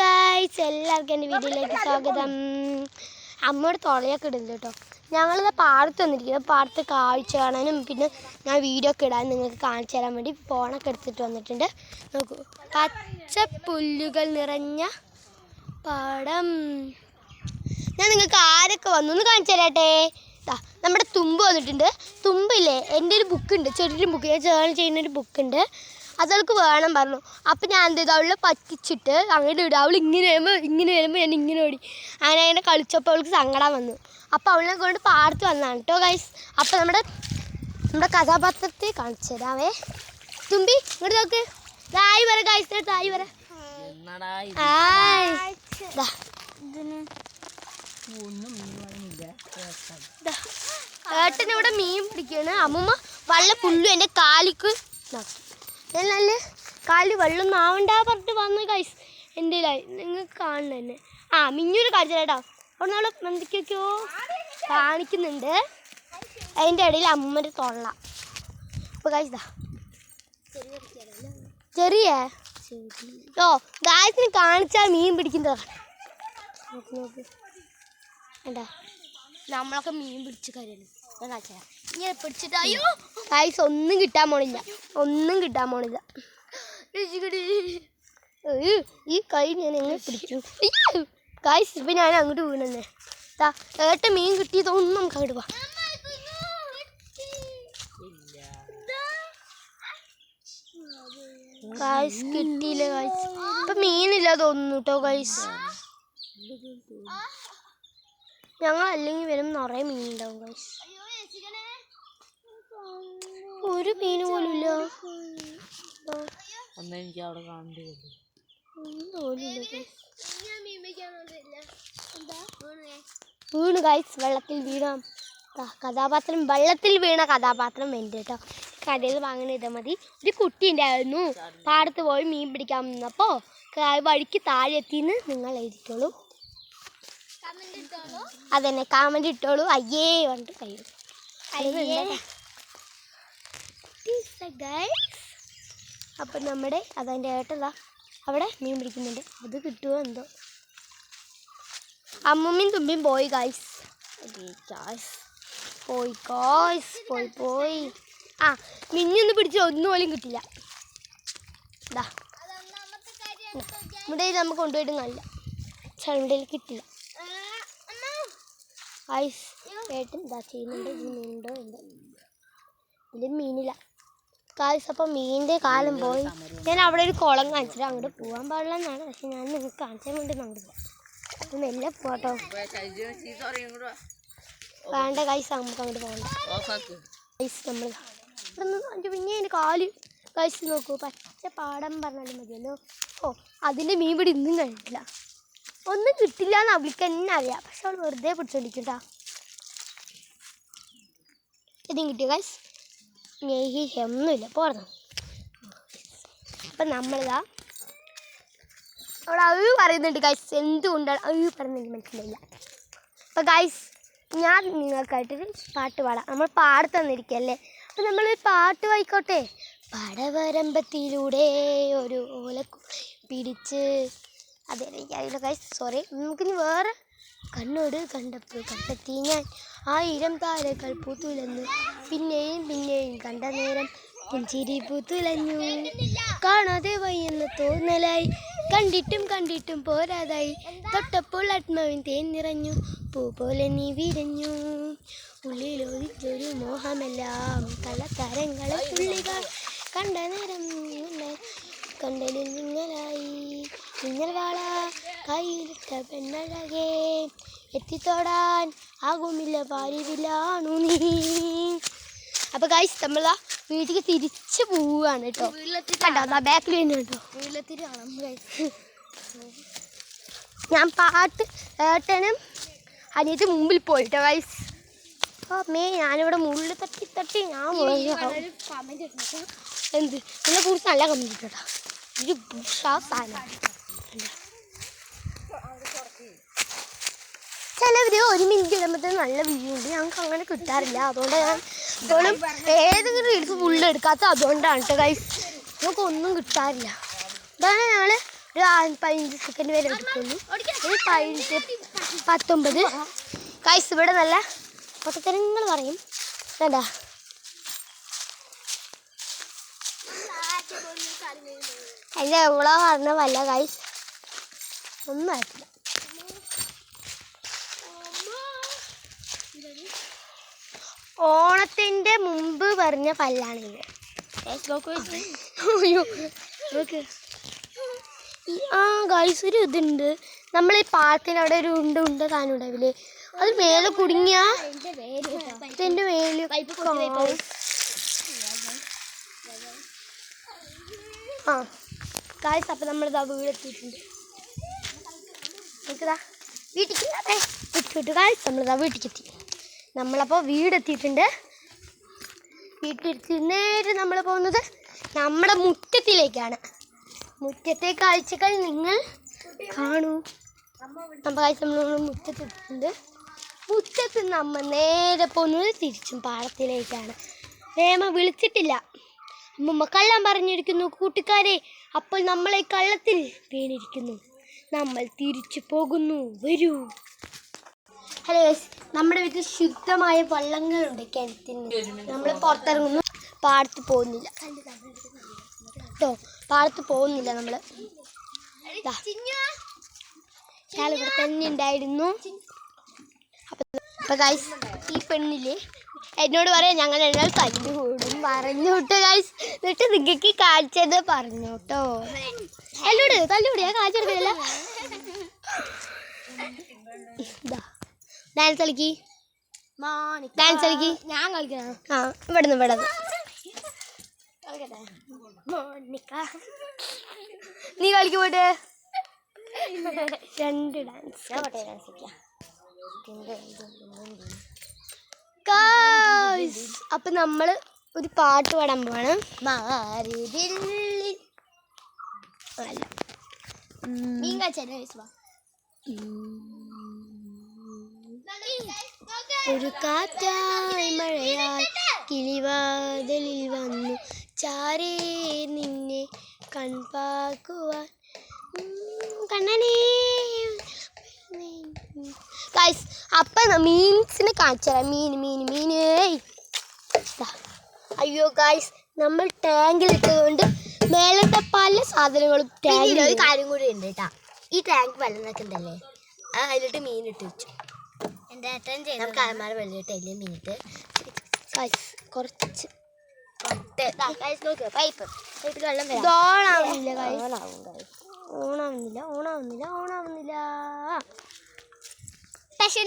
Guys എല്ലാവർക്കും എന്റെ വീഡിയോയിലേക്ക് സ്വാഗതം. അമ്മയുടെ തുളയൊക്കെ ഇടുന്നുണ്ട് കേട്ടോ. ഞങ്ങളിത് പാടത്ത് വന്നിരിക്കുന്നത് പാടത്ത് കാഴ്ച കാണാനും പിന്നെ ഞാൻ വീഡിയോ ഒക്കെ ഇടാൻ നിങ്ങൾക്ക് കാണിച്ചു തരാൻ വേണ്ടി ഫോണൊക്കെ എടുത്തിട്ട് വന്നിട്ടുണ്ട്. നോക്കൂ. പച്ച പുല്ലുകൾ നിറഞ്ഞ പാടം. ഞാൻ നിങ്ങൾക്ക് ആരൊക്കെ വന്നു? എന്ന് കാണിച്ചു തരാട്ടെ. നമ്മുടെ തുമ്പ് വന്നിട്ടുണ്ട്. തുമ്പില്ലേ? എന്റെ ഒരു ബുക്കുണ്ട് ചെറിയൊരു ബുക്ക് ഞാൻ ജേണൽ ചെയ്യുന്ന ഒരു ബുക്കുണ്ട് അതവൾക്ക് വേണം പറഞ്ഞു. അപ്പം ഞാൻ എന്ത് ചെയ്തു? അവളെ പറ്റിച്ചിട്ട് അങ്ങനെ വിടും അവൾ ഇങ്ങനെ വരുമ്പോൾ ഇങ്ങനെ വരുമ്പോൾ ഞാൻ ഇങ്ങനെ ഓടി. അങ്ങനെ അങ്ങനെ കളിച്ചപ്പോൾ അവൾക്ക് സങ്കടം വന്നു. അപ്പോൾ അവളെ കൊണ്ട് പാടത്ത് വന്നതാണ് കേട്ടോ ഗൈസ് അപ്പോൾ നമ്മുടെ നമ്മുടെ കഥാപാത്രത്തെ കാണിച്ചു തരാവേ. തുമ്പി ഇങ്ങോട്ട് നോക്ക്. തായി വര ഗൈസ് തായി വര. എന്നടാ ആയ്. ദാ. ഒന്നും മീനുവാണില്ല ദാ. ഏട്ടൻ ഇവിടെ മീൻ പിടിക്കുകയാണ് അമ്മൂമ്മ വള്ള പുല്ലു എന്റെ കാലിക്ക് നാക്കി ഞാൻ നല്ല കാലിൽ വെള്ളം ആവണ്ടാ പറഞ്ഞിട്ട് വന്ന് കൈസ് എന്റെ നിങ്ങൾക്ക് കാണുന്നു തന്നെ ആ മിഞ്ഞൂര് കാണിച്ചു കേട്ടോ അവിടെ നമ്മൾ എന്തൊക്കെയൊക്കെയോ കാണിക്കുന്നുണ്ട്. അതിന്റെ ഇടയിൽ അമ്മൂമ്മന്റെ തൊള്ള. അപ്പോൾ കഴിച്ചതാ ചെറിയ? ഓ ഗായത്തിന് കാണിച്ചാൽ മീൻ കണ്ടാ? നമ്മളൊക്കെ മീൻ പിടിച്ച് കരയാണ് ഞാൻ തരാം. ഇങ്ങനെ പിടിച്ചിട്ട് അയ്യോ. ഗായ്സ് ഒന്നും കിട്ടാൻ പോണില്ല. ഒന്നും കിട്ടാൻ പോണില്ല. ഈ കൈ ഞാൻ എങ്ങനെ പിടിച്ചു? ഗായ്സ് ഇപ്പൊ ഞാൻ അങ്ങോട്ട് വീണെന്നെ. താ ഏട്ട മീൻ കിട്ടിയതൊന്നും നമുക്ക് അങ്ങോട്ട് പോവാം കായ്സ് കിട്ടിയില്ല കായ്സ് ഇപ്പം മീനില്ല തോന്നുന്നു കേട്ടോ ഗായ്സ് ഞങ്ങൾ അല്ലെങ്കിൽ വരും നിറയെ മീൻ ഉണ്ടാവും ഗൈസ് ഒരു മീൻ പോലുമില്ല അന്ന് എനിക്ക് അവിടെ കാണേണ്ടി വരും. വീണ് ഗൈസ് വെള്ളത്തിൽ വീണാം. കഥാപാത്രം വെള്ളത്തിൽ വീണ കഥാപാത്രം എന്റെ കേട്ടോ. കടയിൽ വാങ്ങണ ഇത് മതി. ഒരു കുട്ടി ഉണ്ടായിരുന്നു. പാടത്ത് പോയി മീൻ പിടിക്കാൻ നിന്നപ്പോൾ വഴിക്ക് താഴെ എത്തിന്ന് നിങ്ങൾ എഴുതിക്കോളൂ. അതന്നെ കാമന്റ് ഇട്ടോളൂ. അയ്യേ പറഞ്ഞിട്ട് കഴിയും അപ്പം നമ്മുടെ അതതിന്റെ ഏട്ടതാ അവിടെ മീൻ പിടിക്കുന്നുണ്ട്. അത് കിട്ടുമോ എന്തോ? അമ്മമ്മയും തുമ്പിയും പോയി ഗായ്സ് പോയി ഗൈസ് പോയി പോയി. ആ മിഞ്ഞൊന്ന് പിടിച്ച ഒന്നും പോലും കിട്ടില്ല. ഇതാ ഇവിടെ നമുക്ക് കൊണ്ടുപോയിട്ട് നല്ല ചളിമുടയിൽ കിട്ടില്ല. ഐസ് ഏട്ടൻ ഇതാ ചെയ്യുന്നുണ്ട്. മീനുണ്ടോ എന്താ ഇതിൽ മീനില്ല. ഗായ്സ് അപ്പം മീനിന്റെ കാലം പോയി. ഞാൻ അവിടെ ഒരു കുളം കാണിച്ചിട്ട് അങ്ങോട്ട് പോകാൻ പാടില്ല എന്നാണ് പക്ഷെ ഞാൻ നിങ്ങൾക്ക് കാണിച്ചാൽ വേണ്ടി പോകാം അപ്പം മെല്ലെ പോട്ടോ വേണ്ട ഗൈസ് നമുക്ക് അങ്ങോട്ട് പോകണ്ട. കൈസ് നമ്മൾ പിന്നെ എന്റെ കാൽ കൈസ് നോക്കൂ. പച്ച പാടം പറഞ്ഞാലും മതിയല്ലോ. ഓ അതിന്റെ മീൻ പിടി ഇന്നും കഴിഞ്ഞില്ല ഒന്നും കിട്ടില്ല എന്ന് അവൾക്ക് തന്നെ അറിയാം. പക്ഷെ അവൾ വെറുതെ പിടിച്ചോണ്ടിരിക്കട്ടാ ഇതും കിട്ടിയോ ഗൈസ് സ്നേഹി ഒന്നുമില്ല പോർന്നു അപ്പം നമ്മളിതാ അവിടെ അഴു പറയുന്നുണ്ട് ഗൈസ് എന്തുകൊണ്ടാണ്? അഴു പറയുന്നത് മനസ്സിലായില്ല. അപ്പം ഗൈസ് ഞാൻ നിങ്ങൾക്കായിട്ടൊരു പാട്ട് പാടാം. നമ്മൾ പാടത്ത് തന്നിരിക്കല്ലേ അപ്പം നമ്മൾ പാട്ട് വായിക്കോട്ടെ. പടവരമ്പത്തിലൂടെ ഒരു ഓലക്കു പിടിച്ച്. അതെ എനിക്കറിയില്ല ഗൈസ് സോറി നമുക്കിനി വേറെ കണ്ണോട് കണ്ടപ്പോൾ കണ്ടെത്തി ഞാൻ ആയിരം താരകൾ പൂത്തുലഞ്ഞു. പിന്നെയും പിന്നെയും കണ്ട നേരം പുഞ്ചിരി പൂത്തുലഞ്ഞു. കാണാതെ വയ്യെന്ന് തോന്നലായി. കണ്ടിട്ടും കണ്ടിട്ടും പോരാതായി. തൊട്ടപ്പോൾ ആത്മാവിൻ തേൻ നിറഞ്ഞു. പൂ പോലെ നീ വിരഞ്ഞു. ഉള്ളിലൊഴിച്ചൊരു മോഹമെല്ലാം. കള്ളത്താരങ്ങളെ പുള്ളികൾ കണ്ട നേരം കണ്ടലിൽ നിങ്ങളായി മിന്നൽ വാള കയ്യിലിട്ട പെണ്ണഴകേ എത്തിത്തോടാൻ ആകുമില്ല പാരിവിലാണു നീ. അപ്പൊ കൈസ് നമ്മള വീട്ടിലേക്ക് തിരിച്ചു പോവുകയാണ് കേട്ടോ. കണ്ടോ ബാക്കിൽ തന്നെ കേട്ടോ ഞാൻ പാട്ട് ഏട്ടനും അനിയത്തി മുമ്പിൽ പോയിട്ടോ കൈസ് അമ്മേ ഞാനിവിടെ മുള്ളിൽ തട്ടി തട്ടി ഞാൻ എന്ത്? എന്നെ കുറിച്ച് നല്ല കമ്പനി സാധനം ചിലവര് ഒരു മിനിറ്റ് ഇടുമ്പോഴത്തേന് നല്ല വ്യൂ ഉണ്ട്. ഞങ്ങൾക്ക് അങ്ങനെ കിട്ടാറില്ല. അതുകൊണ്ട് ഞാൻ ഇപ്പോഴും ഏതെങ്കിലും റീൽസ് ഫുള്ള് എടുക്കാത്ത അതുകൊണ്ടാണ് കേട്ടോ ഗൈസ് നമുക്ക് ഒന്നും കിട്ടാറില്ല. ഇതാണ് ഞങ്ങൾ ഒരു പതിനഞ്ച് സെക്കൻഡ് വരെ എടുക്കുള്ളൂ ഒരു പതിനഞ്ച് പത്തൊമ്പത്. കൈസ് ഇവിടെ നല്ല പൊട്ടത്തരങ്ങൾ പറയും. വേണ്ട എന്റെ എവളോ പറഞ്ഞ വല്ല കൈസ് ഒന്നും ആയിട്ടില്ല. ഓണത്തിന്റെ മുമ്പ് പറഞ്ഞ പല്ലാണിത് ആ ഗൈസ് ഒരു ഇതുണ്ട്. നമ്മൾ ഈ പാലത്തിന് അവിടെ ഒരു ഉണ്ട് ഉണ്ട് താനും ഉണ്ടാവില്ലേ അത് മേലെ കുടുങ്ങിയ മേൽ. ആ. ഗൈസ് അപ്പൊ നമ്മളിതാ വീടെത്തിയിട്ടുണ്ട്. നമുക്കിതാ വീട്ടിലേക്ക് അതെ വിട്ടു കാശ് നമ്മളിതാ വീട്ടിലേക്ക് എത്തി നമ്മളപ്പോൾ വീടെത്തിയിട്ടുണ്ട്. വീട്ടിലെത്തി നേരെ നമ്മൾ പോകുന്നത് നമ്മുടെ മുറ്റത്തിലേക്കാണ്. മുറ്റത്തെ കാഴ്ചകൾ നിങ്ങൾ കാണൂ. നമ്മൾ കാഴ്ച നമ്മൾ മുറ്റത്തെത്തിയിട്ടുണ്ട്. മുറ്റത്ത് നമ്മൾ നേരെ പോകുന്നത് തിരിച്ചും പാടത്തിലേക്കാണ് നേമ വിളിച്ചിട്ടില്ല. അമ്മമ്മ കള്ളം പറഞ്ഞിരിക്കുന്നു കൂട്ടുകാരെ. അപ്പോൾ നമ്മളെ കള്ളത്തിൽ വീണിരിക്കുന്നു. നമ്മൾ തിരിച്ചു പോകുന്നു. വരൂ. ഹലോ നമ്മുടെ വീട്ടിൽ ശുദ്ധമായ വള്ളങ്ങളുണ്ട് കിണറ്റിന് നമ്മൾ പുറത്തിറങ്ങുന്നു. പാടത്ത് പോകുന്നില്ല. കേട്ടോ പാടത്ത് പോകുന്നില്ല നമ്മൾ ഇയാൾ ഇവിടെ തന്നെ ഉണ്ടായിരുന്നു. അപ്പൊ ഗൈസ് ഈ പെണ്ണില്ലേ എന്നോട് പറയാം ഞങ്ങൾ എല്ലാം തല്ലു കൂടും പറഞ്ഞു കേട്ടോ ഗൈസ് എന്നിട്ട് നിങ്ങൾക്ക് കാഴ്ചത് പറഞ്ഞു കേട്ടോ. തല്ലൂട് തല്ലൂട് ഞാൻ കാഴ്ച എടുക്കില്ല ഡാൻസ് കളിക്ക്. ഡാൻസ് കളിക്ക്. ഞാൻ കളിക്കണം? ആ ഇവിടെ നിന്ന് ഇവിടെ നീ കളിക്ക് പോയിട്ട്. രണ്ട് ഡാൻസ് ഞാൻ ഡാൻസ് അപ്പൊ നമ്മൾ ഒരു പാട്ട് പാടാൻ പോവാണ്. മീൻ ഒരു കാറ്റായി മഴയായി കിളിവാതിലിൽ വന്നു. ചാരേ നിന്നെ കൺപാക്കുവാൻ. കണ്ണനേ. ഗൈസ് അപ്പം മീൻസിനെ കാണിച്ചുതരാം. മീൻ മീൻ മീൻ. അയ്യോ ഗൈസ് നമ്മൾ ടാങ്കിലിട്ടതുകൊണ്ട് മേലത്തെ പല സാധനങ്ങളും ടാങ്കിൽ ഒരു കാര്യം കൂടി ഉണ്ട് കേട്ടാ. ഈ ടാങ്ക് വെള്ളം നിൽക്കണ്ടല്ലേ ആ അതിലിട്ട് മീൻ ഇട്ട് വെച്ചു. എന്റെ ഏട്ടൻ നമുക്ക് അരമാര വെള്ളം ഇട്ട് അതിൽ മീൻ ഇട്ട് ഗൈസ് കുറച്ച് നോക്ക് പൈപ്പ് പൈപ്പിൽ വെള്ളം വരാം. ഓണാവുന്നില്ല. ഓണാവുന്നില്ല ഓണാവുന്നില്ല ഓണാവുന്നില്ല. പക്ഷെ